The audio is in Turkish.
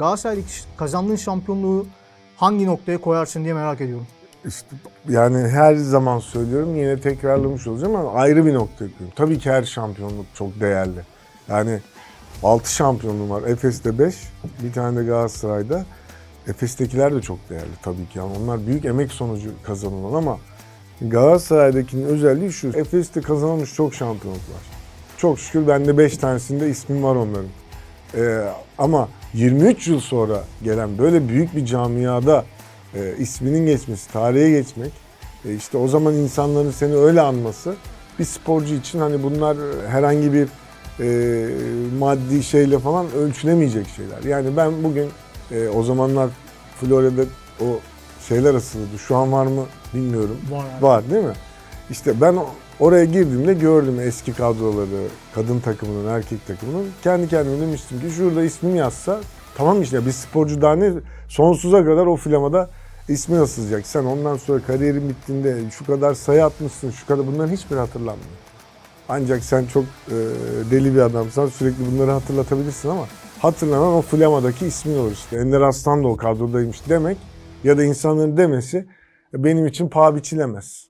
Galatasaray'daki kazandığın şampiyonluğu hangi noktaya koyarsın diye merak ediyorum. İşte yani her zaman söylüyorum yine tekrarlamış olacağım ama ayrı bir nokta yapıyorum. Tabii ki her şampiyonluk çok değerli. Yani 6 şampiyonluğum var. Efes'te 5, bir tane de Galatasaray'da. Efes'tekiler de çok değerli tabii ki. Yani onlar büyük emek sonucu kazanılan ama Galatasaray'dakinin özelliği şu. Efes'te kazanılmış çok şampiyonluk var. Çok şükür bende 5 tanesinde ismim var onların. Ee, ama 23 yıl sonra gelen böyle büyük bir camiada e, isminin geçmesi, tarihe geçmek, e, işte o zaman insanların seni öyle anması bir sporcu için hani bunlar herhangi bir e, maddi şeyle falan ölçülemeyecek şeyler. Yani ben bugün e, o zamanlar Florya'da o şeyler asılıydı. Şu an var mı bilmiyorum. Var. Var değil mi? İşte ben oraya girdiğimde gördüm eski kadroları, kadın takımının, erkek takımının. Kendi kendime demiştim ki şurada ismim yazsa tamam işte bir sporcu daha ne sonsuza kadar o flamada ismi asılacak. Sen ondan sonra kariyerin bittiğinde şu kadar sayı atmışsın, şu kadar bunların hiçbiri hatırlanmıyor. Ancak sen çok e, deli bir adamsan sürekli bunları hatırlatabilirsin ama hatırlanan o flamadaki ismin olur işte. Ender Aslan da o kadrodaymış demek ya da insanların demesi benim için paha biçilemez.